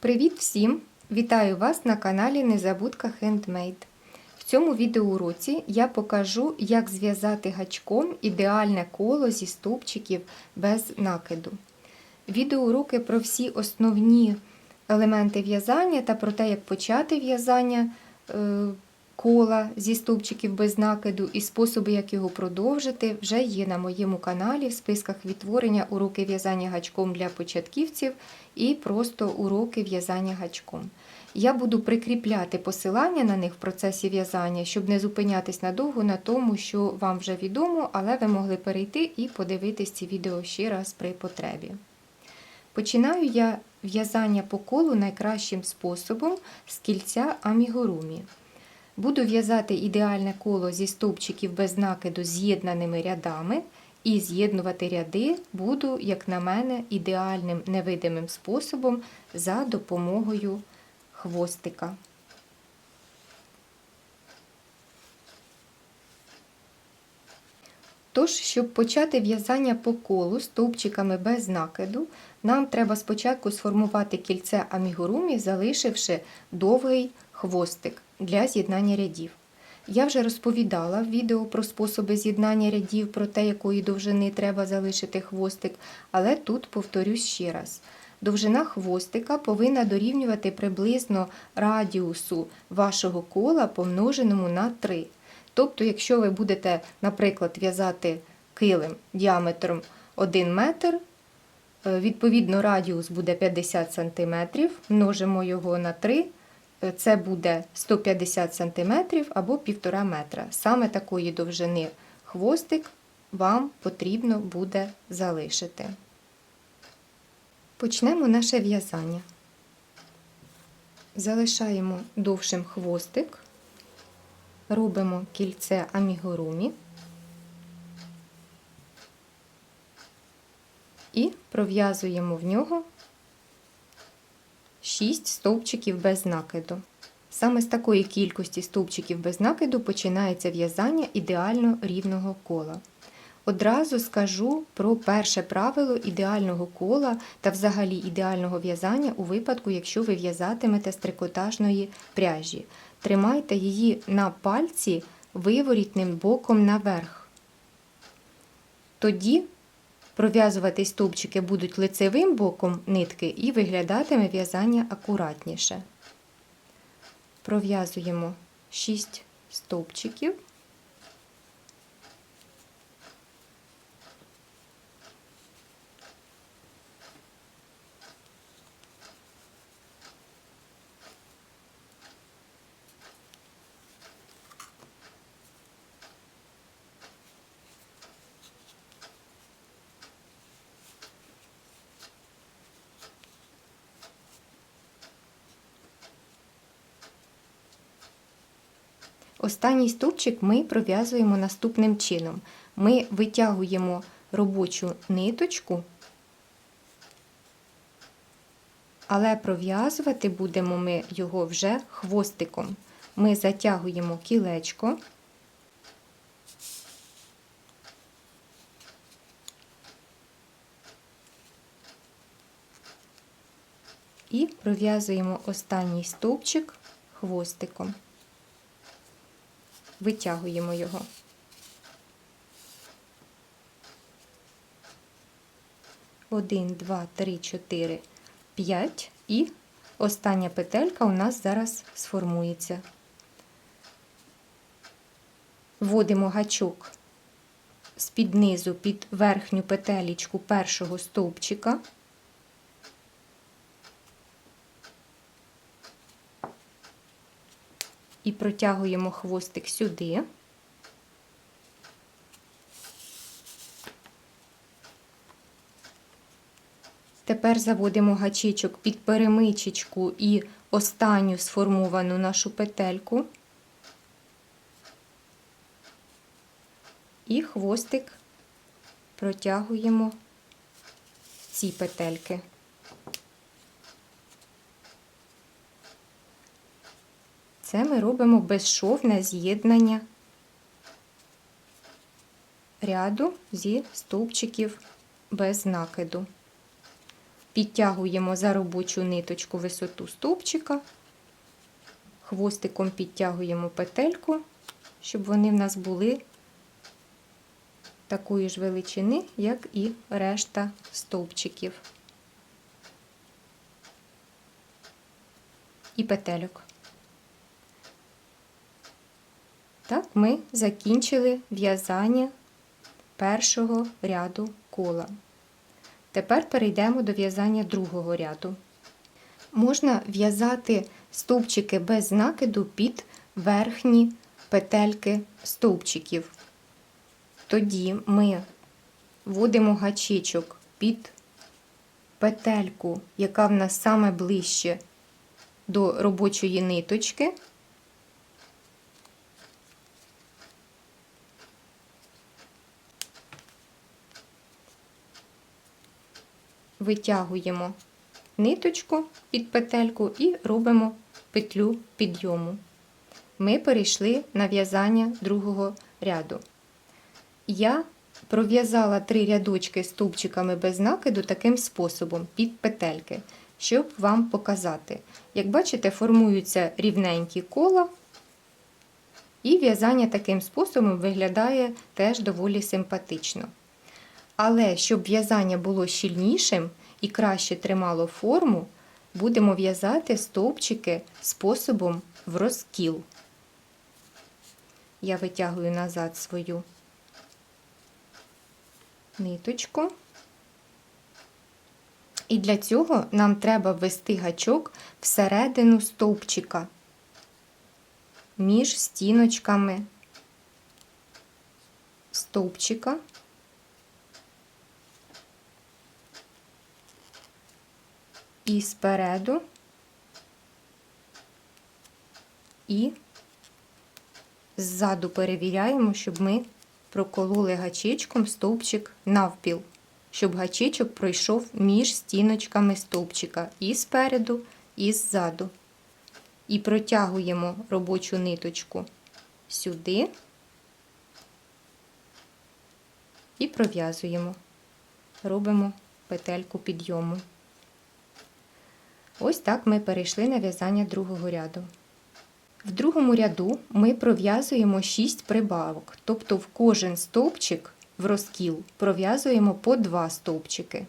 Привіт всім! Вітаю вас на каналі Незабудка Handmade. В цьому відеоуроці я покажу, як зв'язати гачком ідеальне коло зі стовпчиків без накиду. Відеоуроки про всі основні елементи в'язання та про те, як почати в'язання е, кола зі стовпчиків без накиду і способи, як його продовжити, вже є на моєму каналі в списках відтворення уроки в'язання гачком для початківців і просто уроки в'язання гачком. Я буду прикріпляти посилання на них в процесі в'язання, щоб не зупинятись надовго на тому, що вам вже відомо, але ви могли перейти і подивитись ці відео ще раз при потребі. Починаю я в'язання по колу найкращим способом з кільця амігурумі. Буду в'язати ідеальне коло зі стовпчиків без накиду з'єднаними рядами, і з'єднувати ряди буду, як на мене, ідеальним невидимим способом за допомогою хвостика. Тож, щоб почати в'язання по колу стовпчиками без накиду, нам треба спочатку сформувати кільце амігурумі, залишивши довгий хвостик для з'єднання рядів. Я вже розповідала в відео про способи з'єднання рядів, про те, якої довжини треба залишити хвостик, але тут повторюсь ще раз. Довжина хвостика повинна дорівнювати приблизно радіусу вашого кола помноженому на 3. Тобто, якщо ви будете, наприклад, в'язати килим діаметром 1 метр, відповідно радіус буде 50 см, множимо його на 3, це буде 150 см або 1,5 метра. Саме такої довжини хвостик вам потрібно буде залишити. Почнемо наше в'язання. Залишаємо довшим хвостик, робимо кільце амігурумі і пров'язуємо в нього 6 стовпчиків без накиду. Саме з такої кількості стовпчиків без накиду починається в'язання ідеально рівного кола. Одразу скажу про перше правило ідеального кола та взагалі ідеального в'язання у випадку, якщо ви в'язатимете з трикотажної пряжі. Тримайте її на пальці виворітним боком наверх. Тоді пров'язувати стовпчики будуть лицевим боком нитки і виглядатиме в'язання акуратніше. Пров'язуємо 6 стовпчиків. Останній стовпчик ми пров'язуємо наступним чином. Ми витягуємо робочу ниточку, але пров'язувати будемо ми його вже хвостиком. Ми затягуємо кілечко. І пров'язуємо останній стовпчик хвостиком витягуємо його. Один, два, три, чотири, п'ять і остання петелька у нас зараз сформується. Вводимо гачок з-під низу під верхню петелечку першого стовпчика. Протягуємо хвостик сюди. Тепер заводимо гачечок під перемичечку і останню сформовану нашу петельку. І хвостик протягуємо в ці петельки. Це ми робимо безшовне з'єднання ряду зі стовпчиків без накиду. підтягуємо за робочу ниточку висоту стовпчика, хвостиком підтягуємо петельку, щоб вони в нас були такої ж величини, як і решта стовпчиків і петельок. Так, ми закінчили в'язання першого ряду кола. Тепер перейдемо до в'язання другого ряду. Можна в'язати стовпчики без накиду під верхні петельки стовпчиків. Тоді ми вводимо гачечок під петельку, яка в нас саме ближче до робочої ниточки. Витягуємо ниточку під петельку і робимо петлю підйому. Ми перейшли на в'язання другого ряду. Я пров'язала три рядочки стовпчиками без накиду таким способом під петельки, щоб вам показати. Як бачите, формуються рівненькі кола, і в'язання таким способом виглядає теж доволі симпатично. Але щоб в'язання було щільнішим і краще тримало форму, будемо в'язати стовпчики способом в розкіл. Я витягую назад свою ниточку. І для цього нам треба ввести гачок всередину стовпчика між стіночками стовпчика. І спереду, і ззаду перевіряємо, щоб ми прокололи гачечком стовпчик навпіл, щоб гачечок пройшов між стіночками стовпчика і спереду, і ззаду. І протягуємо робочу ниточку сюди і пров'язуємо, робимо петельку підйому. Ось так ми перейшли на в'язання другого ряду. В другому ряду ми пров'язуємо 6 прибавок, тобто в кожен стовпчик в розкіл пров'язуємо по 2 стовпчики.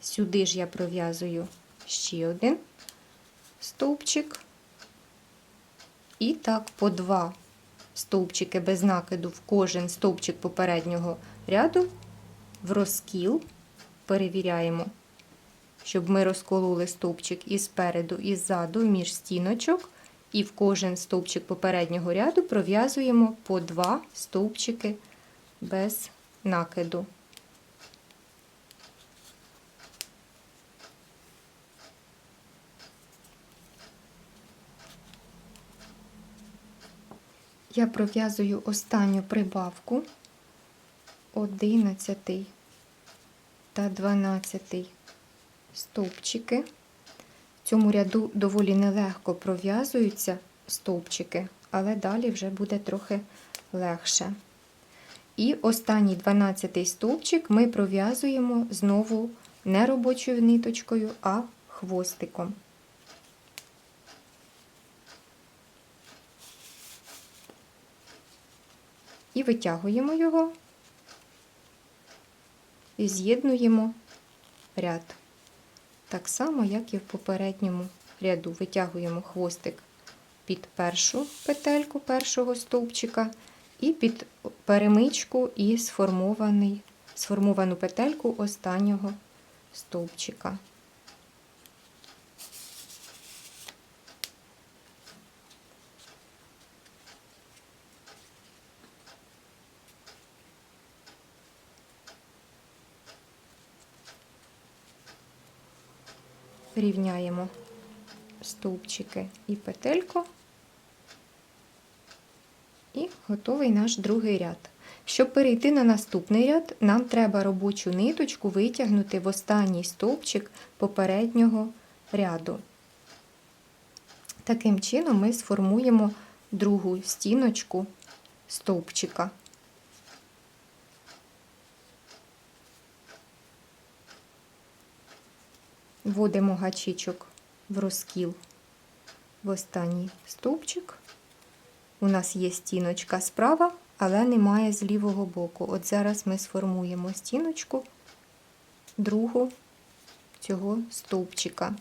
Сюди ж я пров'язую ще один стовпчик. І так по 2 стовпчики без накиду в кожен стовпчик попереднього ряду в розкіл перевіряємо щоб ми розкололи стовпчик і спереду, і ззаду між стіночок, і в кожен стовпчик попереднього ряду пров'язуємо по два стовпчики без накиду. Я пров'язую останню прибавку. 11 та 12 стовпчики. В цьому ряду доволі нелегко пров'язуються стовпчики, але далі вже буде трохи легше. І останній 12 стовпчик ми пров'язуємо знову не робочою ниточкою, а хвостиком. І витягуємо його і з'єднуємо ряд. Так само, як і в попередньому ряду. Витягуємо хвостик під першу петельку першого стовпчика і під перемичку і сформовану петельку останнього стовпчика. Рівняємо стовпчики і петельку, і готовий наш другий ряд. Щоб перейти на наступний ряд, нам треба робочу ниточку витягнути в останній стовпчик попереднього ряду. Таким чином ми сформуємо другу стіночку стовпчика. Вводимо гачичок в розкіл в останній стовпчик. У нас є стіночка справа, але немає з лівого боку. От зараз ми сформуємо стіночку другу цього стовпчика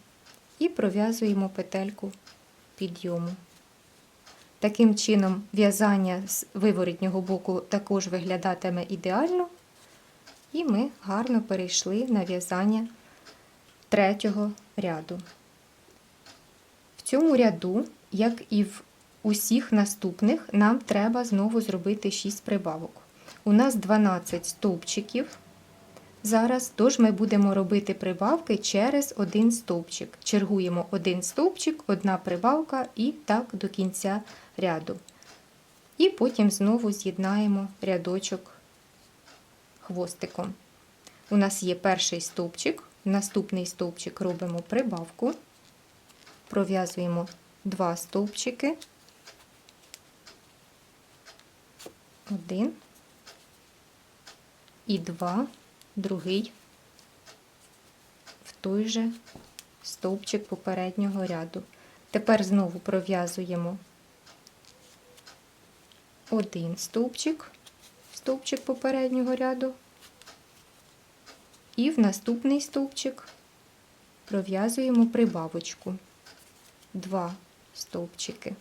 і пров'язуємо петельку підйому. Таким чином, в'язання з виворітнього боку також виглядатиме ідеально, і ми гарно перейшли на в'язання третього ряду. В цьому ряду, як і в усіх наступних, нам треба знову зробити 6 прибавок. У нас 12 стовпчиків. Зараз, тож ми будемо робити прибавки через один стовпчик. Чергуємо один стовпчик, одна прибавка і так до кінця ряду. І потім знову з'єднаємо рядочок хвостиком. У нас є перший стовпчик, наступний стовпчик робимо прибавку, пров'язуємо два стовпчики, один. І два, другий. В той же стовпчик попереднього ряду. Тепер знову пров'язуємо один стовпчик, стовпчик попереднього ряду, і в наступний стовпчик пров'язуємо прибавочку. Два стовпчики.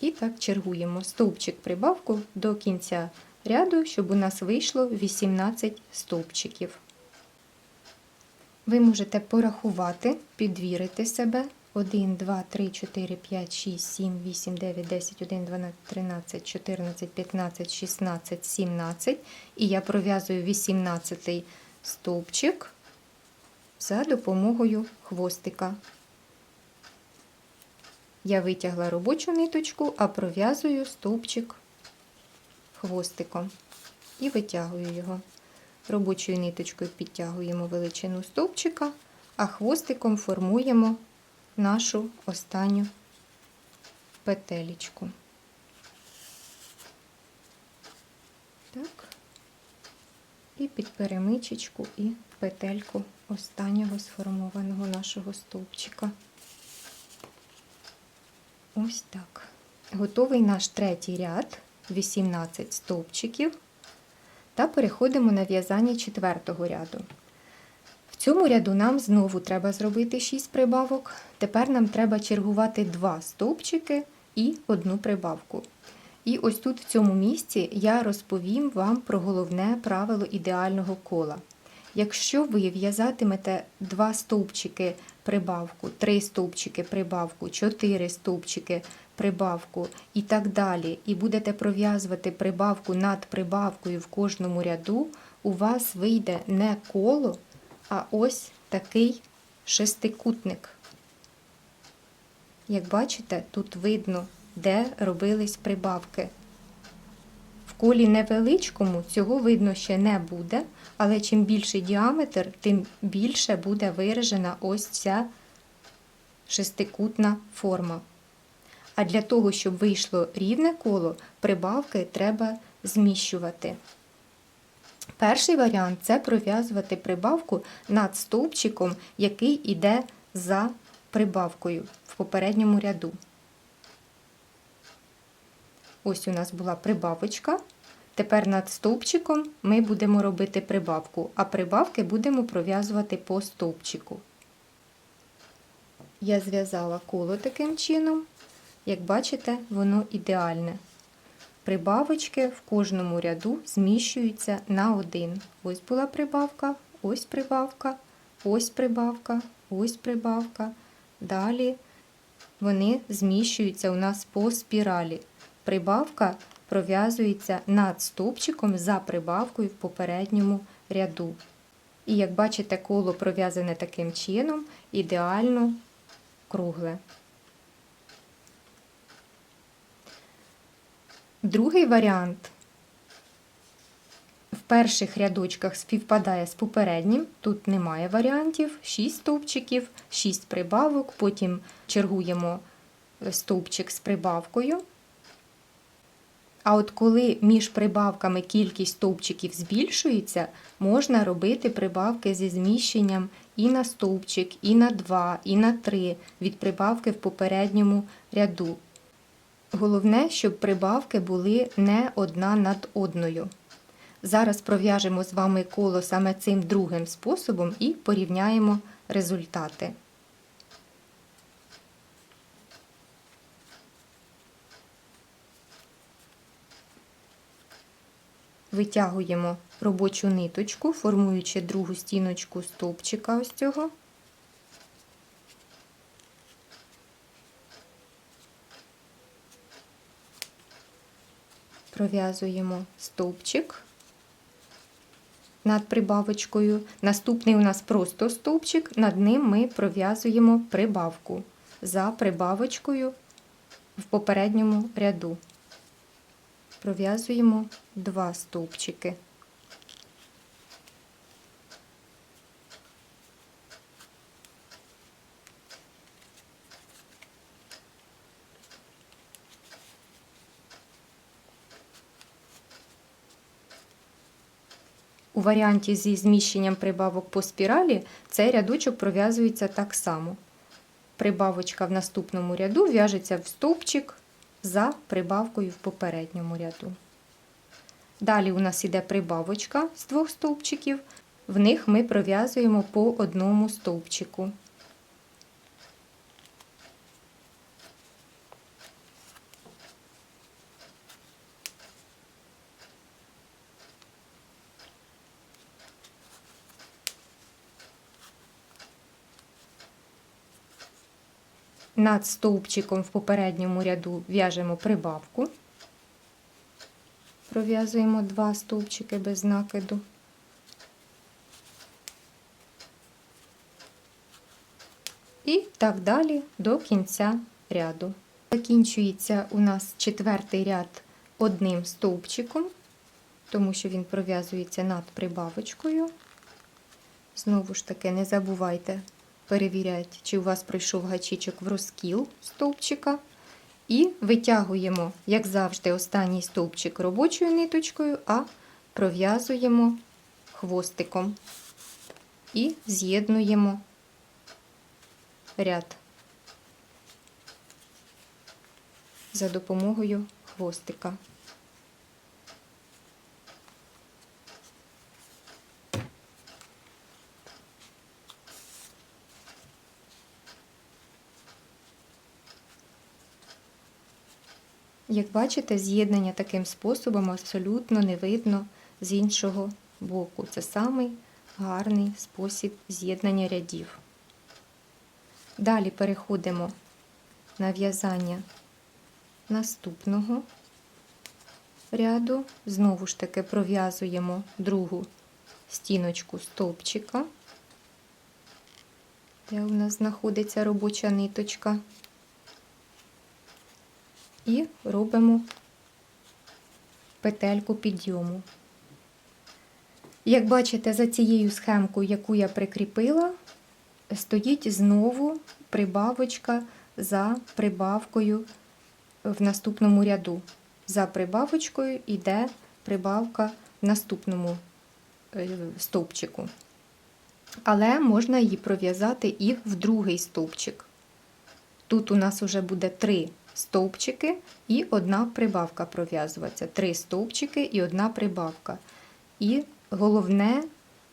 І так чергуємо стовпчик прибавку до кінця ряду, щоб у нас вийшло 18 стовпчиків. Ви можете порахувати, підвірити себе. 1, 2, 3, 4, 5, 6, 7, 8, 9, 10, 1, 12, 13, 14, 15, 16, 17. І я пров'язую 18 стовпчик за допомогою хвостика. Я витягла робочу ниточку, а пров'язую стовпчик хвостиком і витягую його. Робочою ниточкою підтягуємо величину стовпчика, а хвостиком формуємо нашу останню петелечку. Так. І під перемичечку і петельку останнього сформованого нашого стовпчика. Ось так. Готовий наш третій ряд, 18 стовпчиків. Та переходимо на в'язання четвертого ряду. В цьому ряду нам знову треба зробити 6 прибавок. Тепер нам треба чергувати 2 стовпчики і одну прибавку. І ось тут, в цьому місці, я розповім вам про головне правило ідеального кола. Якщо ви в'язатимете 2 стовпчики прибавку, 3 стовпчики прибавку, 4 стовпчики прибавку і так далі, і будете пров'язувати прибавку над прибавкою в кожному ряду, у вас вийде не коло, а ось такий шестикутник. Як бачите, тут видно, де робились прибавки. В колі невеличкому цього видно ще не буде, але чим більший діаметр, тим більше буде виражена ось ця шестикутна форма. А для того, щоб вийшло рівне коло, прибавки треба зміщувати. Перший варіант це пров'язувати прибавку над стовпчиком, який йде за прибавкою в попередньому ряду. Ось у нас була прибавочка. Тепер над стовпчиком ми будемо робити прибавку, а прибавки будемо пров'язувати по стовпчику. Я зв'язала коло таким чином. Як бачите, воно ідеальне. Прибавочки в кожному ряду зміщуються на один. Ось була прибавка, ось прибавка, ось прибавка, ось прибавка. Далі вони зміщуються у нас по спіралі. Прибавка пров'язується над стовпчиком за прибавкою в попередньому ряду. І як бачите, коло пров'язане таким чином, ідеально кругле. Другий варіант. В перших рядочках співпадає з попереднім, тут немає варіантів, 6 стовпчиків, 6 прибавок, потім чергуємо стовпчик з прибавкою. А от коли між прибавками кількість стовпчиків збільшується, можна робити прибавки зі зміщенням і на стовпчик, і на 2, і на 3 від прибавки в попередньому ряду. Головне, щоб прибавки були не одна над одною. Зараз пров'яжемо з вами коло саме цим другим способом і порівняємо результати. Витягуємо робочу ниточку, формуючи другу стіночку стовпчика ось цього. Пров'язуємо стовпчик над прибавочкою. Наступний у нас просто стовпчик, над ним ми пров'язуємо прибавку за прибавочкою в попередньому ряду. Пров'язуємо два стовпчики. Варіанті зі зміщенням прибавок по спіралі цей рядочок пров'язується так само. Прибавочка в наступному ряду в'яжеться в стовпчик за прибавкою в попередньому ряду. Далі у нас іде прибавочка з двох стовпчиків, в них ми пров'язуємо по одному стовпчику. Над стовпчиком в попередньому ряду в'яжемо прибавку. Пров'язуємо два стовпчики без накиду. І так далі до кінця ряду. Закінчується у нас четвертий ряд одним стовпчиком, тому що він пров'язується над прибавочкою. Знову ж таки, не забувайте перевіряти, чи у вас пройшов гачичок в розкіл стовпчика. І витягуємо, як завжди, останній стовпчик робочою ниточкою, а пров'язуємо хвостиком і з'єднуємо ряд за допомогою хвостика. Як бачите, з'єднання таким способом абсолютно не видно з іншого боку. Це самий гарний спосіб з'єднання рядів. Далі переходимо на в'язання наступного ряду. Знову ж таки пров'язуємо другу стіночку стовпчика, де у нас знаходиться робоча ниточка і робимо петельку підйому. Як бачите, за цією схемкою, яку я прикріпила, стоїть знову прибавочка за прибавкою в наступному ряду. За прибавочкою йде прибавка в наступному е, стовпчику. Але можна її пров'язати і в другий стовпчик. Тут у нас вже буде три стовпчики і одна прибавка пров'язуватися. Три стовпчики і одна прибавка. І головне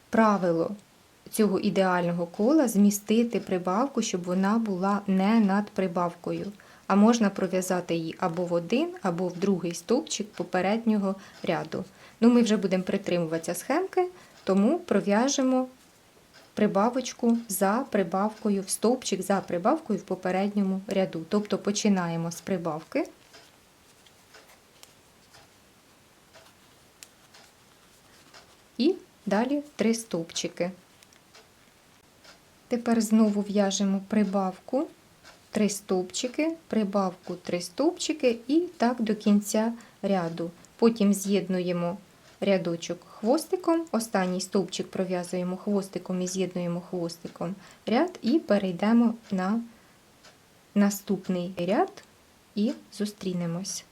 правило цього ідеального кола змістити прибавку, щоб вона була не над прибавкою. А можна пров'язати її або в один, або в другий стовпчик попереднього ряду. Ну, Ми вже будемо притримуватися схемки, тому пров'яжемо прибавочку за прибавкою в стовпчик за прибавкою в попередньому ряду. Тобто починаємо з прибавки. І далі три стовпчики. Тепер знову в'яжемо прибавку, три стовпчики, прибавку, три стовпчики і так до кінця ряду. Потім з'єднуємо рядочок хвостиком, останній стовпчик пров'язуємо хвостиком і з'єднуємо хвостиком ряд і перейдемо на наступний ряд і зустрінемось.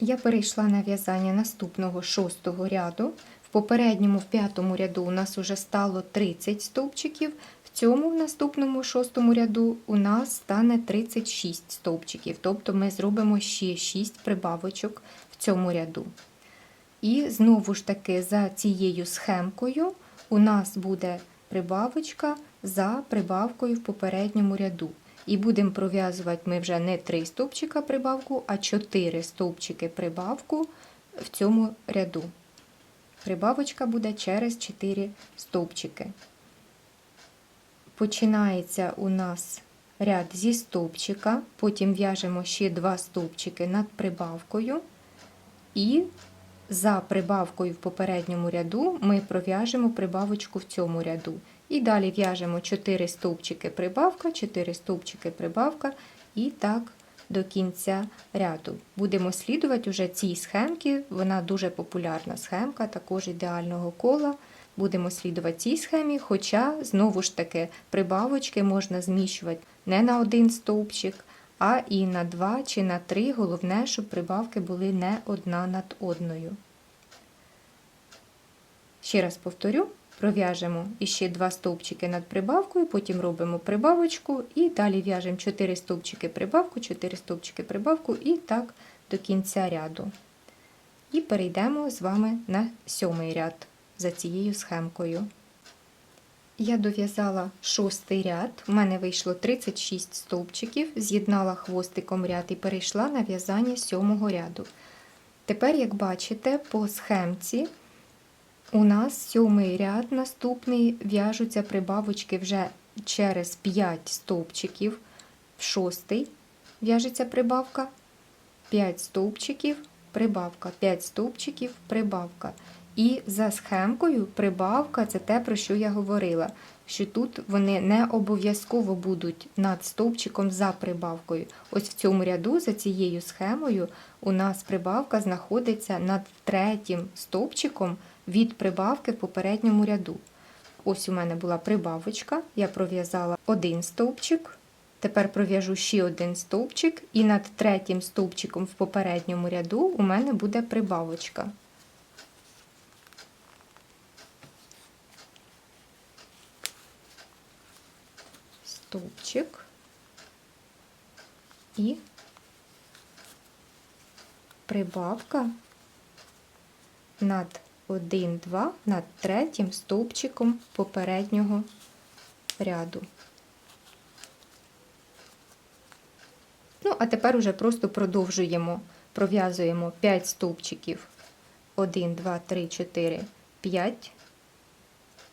Я перейшла на в'язання наступного шостого ряду. В попередньому в п'ятому ряду у нас вже стало 30 стовпчиків, в цьому в наступному шостому ряду у нас стане 36 стовпчиків, тобто ми зробимо ще 6 прибавочок в цьому ряду. І знову ж таки за цією схемкою у нас буде прибавочка за прибавкою в попередньому ряду. І будемо пров'язувати ми вже не 3 стовпчика прибавку, а 4 стовпчики прибавку в цьому ряду. Прибавочка буде через 4 стовпчики. Починається у нас ряд зі стовпчика, потім в'яжемо ще 2 стовпчики над прибавкою. І за прибавкою в попередньому ряду ми пров'яжемо прибавочку в цьому ряду. І далі в'яжемо 4 стовпчики прибавка, 4 стовпчики прибавка і так до кінця ряду. Будемо слідувати уже цій схемці, вона дуже популярна схемка, також ідеального кола. Будемо слідувати цій схемі, хоча, знову ж таки, прибавочки можна зміщувати не на один стовпчик, а і на два чи на три. Головне, щоб прибавки були не одна над одною. Ще раз повторю, пров'яжемо іще два стовпчики над прибавкою, потім робимо прибавочку і далі в'яжемо 4 стовпчики прибавку, 4 стовпчики прибавку і так до кінця ряду. І перейдемо з вами на сьомий ряд за цією схемкою. Я дов'язала шостий ряд, у мене вийшло 36 стовпчиків, з'єднала хвостиком ряд і перейшла на в'язання сьомого ряду. Тепер, як бачите, по схемці у нас сьомий ряд наступний в'яжуться прибавочки вже через 5 стовпчиків, в шостий в'яжеться прибавка, 5 стовпчиків, прибавка, 5 стовпчиків, прибавка. І за схемкою прибавка це те, про що я говорила, що тут вони не обов'язково будуть над стовпчиком за прибавкою. Ось в цьому ряду, за цією схемою, у нас прибавка знаходиться над третім стовпчиком від прибавки в попередньому ряду. Ось у мене була прибавочка, я пров'язала один стовпчик. Тепер пров'яжу ще один стовпчик, і над третім стовпчиком в попередньому ряду у мене буде прибавочка. Стовпчик і прибавка над 1, 2 над третім стовпчиком попереднього ряду. Ну, а тепер уже просто продовжуємо, пров'язуємо 5 стовпчиків. 1, 2, 3, 4, 5.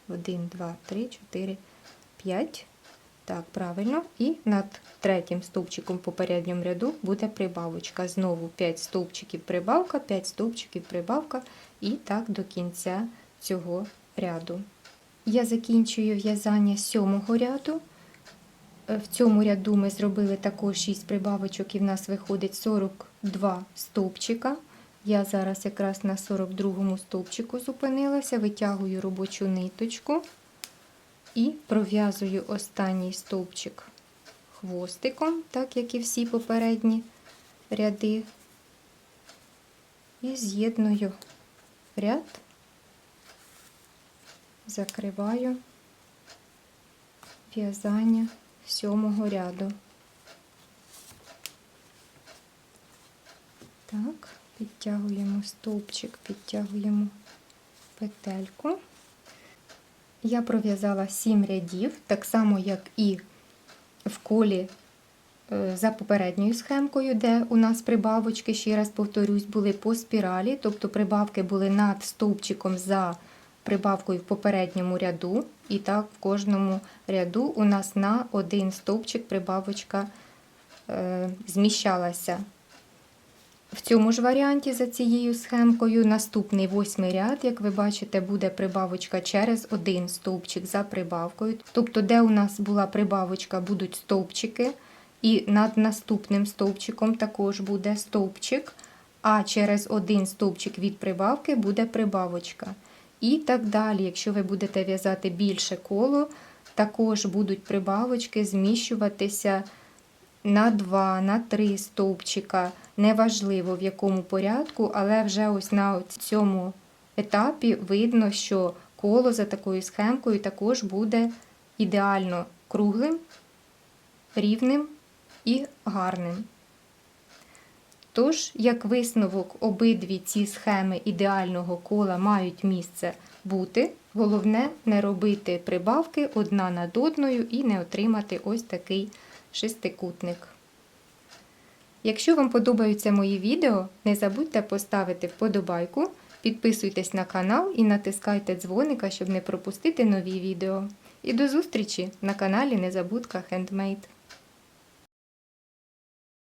1, 2, 3, 4, 5. Так, правильно. І над третім стовпчиком в попередньому ряду буде прибавочка. Знову 5 стовпчиків прибавка, 5 стовпчиків прибавка, і так до кінця цього ряду. Я закінчую в'язання сьомого ряду. Е, В цьому ряду ми зробили також 6 прибавочок, і в нас виходить 42 стовпчика. Я зараз якраз на 42 стовпчику зупинилася, витягую робочу ниточку і пров'язую останній стовпчик хвостиком, так як і всі попередні ряди, і з'єдную ряд, закриваю в'язання сьомого ряду. Так, підтягуємо стовпчик, підтягуємо петельку. Я пров'язала 7 рядів, так само, як і в колі е, за попередньою схемкою, де у нас прибавочки, ще раз повторюсь, були по спіралі, тобто прибавки були над стовпчиком за прибавкою в попередньому ряду. І так в кожному ряду у нас на один стовпчик прибавочка е, зміщалася. В цьому ж варіанті за цією схемкою наступний восьмий ряд, як ви бачите, буде прибавочка через один стовпчик за прибавкою. Тобто, де у нас була прибавочка, будуть стовпчики, і над наступним стовпчиком також буде стовпчик, а через один стовпчик від прибавки буде прибавочка. І так далі. Якщо ви будете в'язати більше коло, також будуть прибавочки зміщуватися на 2, на 3 стовпчика. Неважливо в якому порядку, але вже ось на цьому етапі видно, що коло за такою схемкою також буде ідеально круглим, рівним і гарним. Тож, як висновок, обидві ці схеми ідеального кола мають місце бути. Головне не робити прибавки одна над одною і не отримати ось такий шестикутник. Якщо вам подобаються мої відео, не забудьте поставити вподобайку, підписуйтесь на канал і натискайте дзвоника, щоб не пропустити нові відео. І до зустрічі на каналі Незабудка Handmade.